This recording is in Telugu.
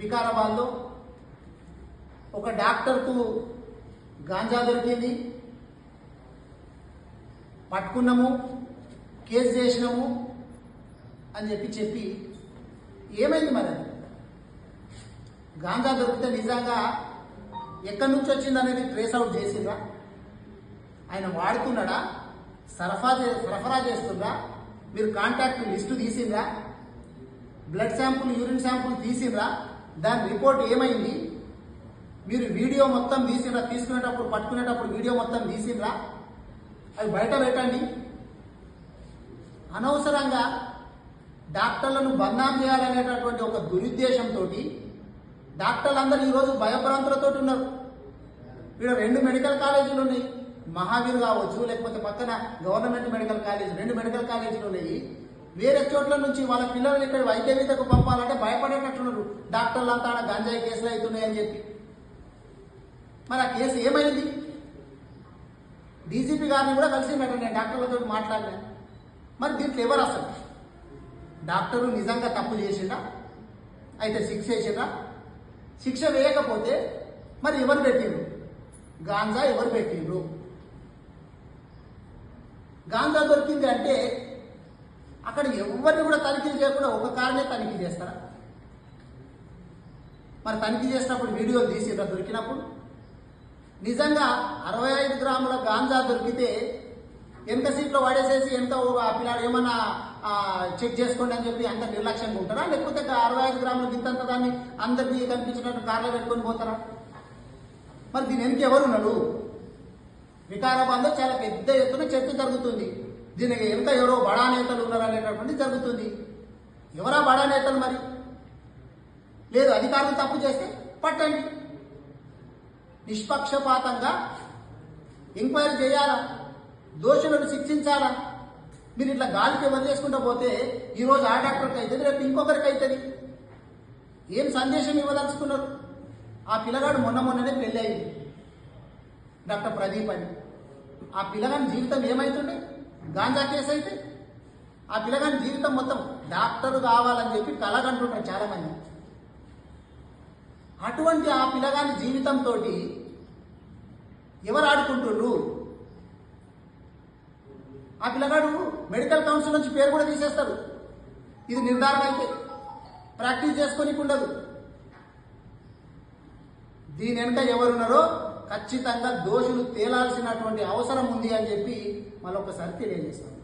వికారాబాద్లో ఒక డాక్టర్కు గాంజా దొరికింది. పట్టుకున్నాము కేసు చేసినాము అని చెప్పి చెప్పి ఏమైంది మరి అది? గాంజా దొరికితే నిజంగా ఎక్కడి నుంచి వచ్చింది అనేది ట్రేస్ అవుట్ చేసిందా ఆయన వాడుతున్నాడా? సరఫరా సరఫరా చేస్తుందా మీరు కాంటాక్ట్ లిస్టు తీసిందా బ్లడ్ శాంపుల్ యూరిన్ శాంపుల్ తీసిందా దాని రిపోర్ట్ ఏమైంది? మీరు వీడియో మొత్తం తీసిండ్రా? తీసుకునేటప్పుడు పట్టుకునేటప్పుడు వీడియో మొత్తం తీసిండ్రా? అవి బయట పెట్టండి. అనవసరంగా డాక్టర్లను బదనాం చేయాలనేటటువంటి ఒక దురుద్దేశంతో డాక్టర్లందరూ ఈరోజు భయభ్రాంతులతో ఉన్నారు. వీడు రెండు మెడికల్ కాలేజీలు ఉన్నాయి. మహావీర్ కావచ్చు లేకపోతే పక్కన గవర్నమెంట్ మెడికల్ కాలేజ్ రెండు మెడికల్ కాలేజీలు ఉన్నాయి. వేరే చోట్ల నుంచి వాళ్ళ పిల్లల్ని ఇక్కడ వైద్య విద్యకు పంపాలంటే భయపడేటట్లున్నారు. డాక్టర్లు అంతా ఆడ గంజాయి కేసులు అవుతున్నాయని చెప్పి. మరి ఆ కేసు ఏమైంది? డీజీపీ గారిని కూడా కలిసిందట నేను డాక్టర్లతో మాట్లాడినా మరి దీంట్లో ఎవరు అసలు? డాక్టరు నిజంగా తప్పు చేసిండా? అయితే శిక్ష వేసిండా? శిక్ష వేయకపోతే మరి ఎవరు పెట్టిండ్రు? గాంజా ఎవరు పెట్టిండ్రు? గాంజా దొరికింది అంటే అక్కడ ఎవరిని కూడా తనిఖీ చేయకుండా ఒక కారణే తనిఖీ చేస్తారా? మరి తనిఖీ చేసినప్పుడు వీడియో తీసిండ్రా దొరికినప్పుడు? నిజంగా అరవై ఐదు గ్రాముల గాంజా దొరికితే ఎంత సీట్లో పడేసేసి ఎంత ఓ ఆ పిల్లాడు ఏమన్నా చెక్ చేసుకోండి అని చెప్పి అంత నిర్లక్ష్యంగా ఉంటారా? లేకపోతే అరవై ఐదు గ్రాముల గింతంత దాన్ని అందరికీ కనిపించినట్టు కార్లో పెట్టుకొని పోతారా? మరి దీని వెనక ఎవరున్నాడు వికారాబాద్లో చాలా పెద్ద ఎత్తున చర్చ జరుగుతుంది. దీనికి ఎంత ఎవరో బడా నేతలు ఉన్నారనేటటువంటి జరుగుతుంది. ఎవరా బడా నేతలు మరి? లేదు అధికారులు తప్పు చేస్తే పట్టండి. నిష్పక్షపాతంగా ఎంక్వైరీ చేయాలా? దోషులను శిక్షించాలా? మీరు ఇట్లా గాలికి వదిలేసుకుంటూ పోతే ఈరోజు ఆ డాక్టర్కి అవుతుంది రేపు ఇంకొకరికి అవుతుంది ఏం సందేశం ఇవ్వదలుచుకున్నారు? ఆ పిల్లగాడు మొన్న మొన్ననే పెళ్ళి అయింది డాక్టర్ ప్రదీప్ అని. ఆ పిల్లగాని జీవితం ఏమవుతుండే గాంజా కేసు అయితే ఆ పిల్లగాని జీవితం మొత్తం డాక్టర్ కావాలని చెప్పి కలగంటుంటారు చాలా మంది అటువంటి ఆ పిల్లగాని జీవితంతో ఎవరు ఆడుకుంటుండ్రు? ఆ పిల్లగాడు మెడికల్ కౌన్సిల్ నుంచి పేరు కూడా తీసేస్తారు. ఇది నిర్ధారణ అయితే ప్రాక్టీస్ చేసుకోనికి ఉండదు దీని వెనుక ఎవరున్నారో ఖచ్చితంగా దోషులు తేలాల్సినటువంటి అవసరం ఉంది అని చెప్పి మళ్ళొకసారి తెలియజేస్తాం